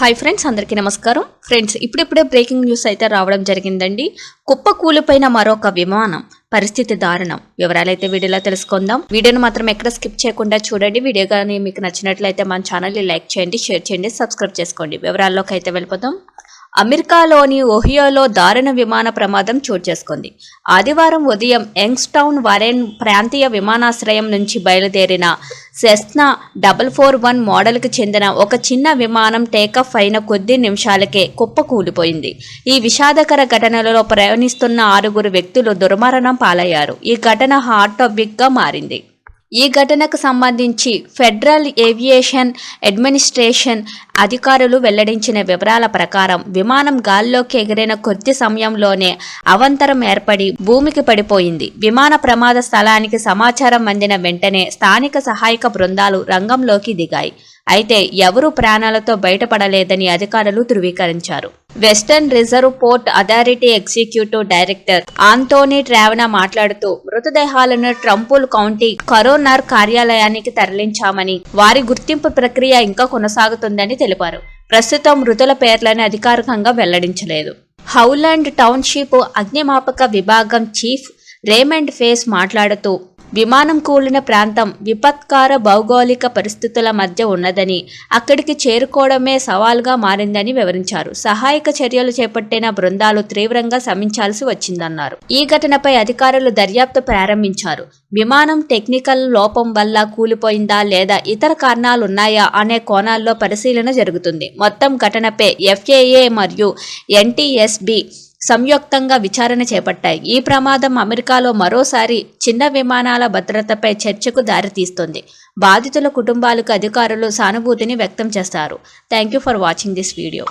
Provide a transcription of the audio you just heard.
Hi friends అందరికీ నమస్కారం. Friends ఇప్పుడిప్పుడే బ్రేకింగ్ న్యూస్ అయితే రావడం జరిగిందండి. కుప్ప కూలిపోయిన మరొక విమానం పరిస్థితి దారుణం. వివరాలైతే వీడియోలో తెలుసుకుందాం. వీడియోను మాత్రం ఎక్కడ స్కిప్ చేయకుండా చూడండి. వీడియో కానీ మీకు నచ్చినట్లయితే మన ఛానల్ని లైక్ చేయండి షేర్ చేయండి సబ్స్క్రైబ్ చేసుకోండి. వివరాల్లోకి అయితే వెళ్ళిపోతాం అమెరికాలోని ఒహియోలో దారుణ విమాన ప్రమాదం చోటు చేసుకుంది. ఆదివారం ఉదయం యంగ్స్టౌన్ వరెన్ ప్రాంతీయ విమానాశ్రయం నుంచి బయలుదేరిన సెస్నా డబల్ ఫోర్ వన్ మోడల్కి చెందిన ఒక చిన్న విమానం టేకఫ్ అయిన కొద్ది నిమిషాలకే కుప్పకూలిపోయింది ఈ విషాదకర ఘటనలో ప్రయాణిస్తున్న ఆరుగురు వ్యక్తులు దుర్మరణం పాలయ్యారు. ఈ ఘటన హాట్ టాపిక్గా మారింది. ఈ ఘటనకు సంబంధించి ఫెడరల్ ఏవియేషన్ అడ్మినిస్ట్రేషన్ అధికారులు వెల్లడించిన వివరాల ప్రకారం విమానం గాల్లోకి ఎగిరిన కొద్ది సమయంలోనే అవంతరం ఏర్పడి భూమికి పడిపోయింది. విమాన ప్రమాద స్థలానికి సమాచారం అందిన వెంటనే స్థానిక సహాయక బృందాలు రంగంలోకి దిగాయి. అయితే ఎవరూ ప్రాణాలతో బయటపడలేదని అధికారులు ధృవీకరించారు. Western reserve port authority executive director Antony ట్రావెనా మాట్లాడుతూ మృతదేహాలను ట్రంపుల్ కౌంటీ కరోనర్ కార్యాలయానికి తరలించామని వారి గుర్తింపు ప్రక్రియ ఇంకా కొనసాగుతుందని తెలిపారు. ప్రస్తుతం మృతుల పేర్లను అధికారికంగా వెల్లడించలేదు. హౌలాండ్ టౌన్షిప్ అగ్నిమాపక విభాగం చీఫ్ రేమండ్ ఫేస్ మాట్లాడుతూ విమానం కూలిన ప్రాంతం విపత్కార భౌగోళిక పరిస్థితుల మధ్య ఉన్నదని అక్కడికి చేరుకోవడమే సవాల్గా మారిందని వివరించారు. సహాయక చర్యలు చేపట్టిన బృందాలు తీవ్రంగా శ్రమించాల్సి వచ్చిందన్నారు. ఈ ఘటనపై అధికారులు దర్యాప్తు ప్రారంభించారు. విమానం టెక్నికల్ లోపం వల్ల కూలిపోయిందా లేదా ఇతర కారణాలున్నాయా అనే కోణాల్లో పరిశీలన జరుగుతుంది. మొత్తం ఘటనపై ఎఫ్ఏఏ మరియు ఎన్టీఎస్బి సంయుక్తంగా విచారణ చేపట్టాయి. ఈ ప్రమాదం అమెరికాలో మరోసారి చిన్న విమానాల భద్రతపై చర్చకు దారితీస్తుంది. బాధితుల కుటుంబాలకు అధికారులు సానుభూతిని వ్యక్తం చేస్తారు. Thank you for watching this video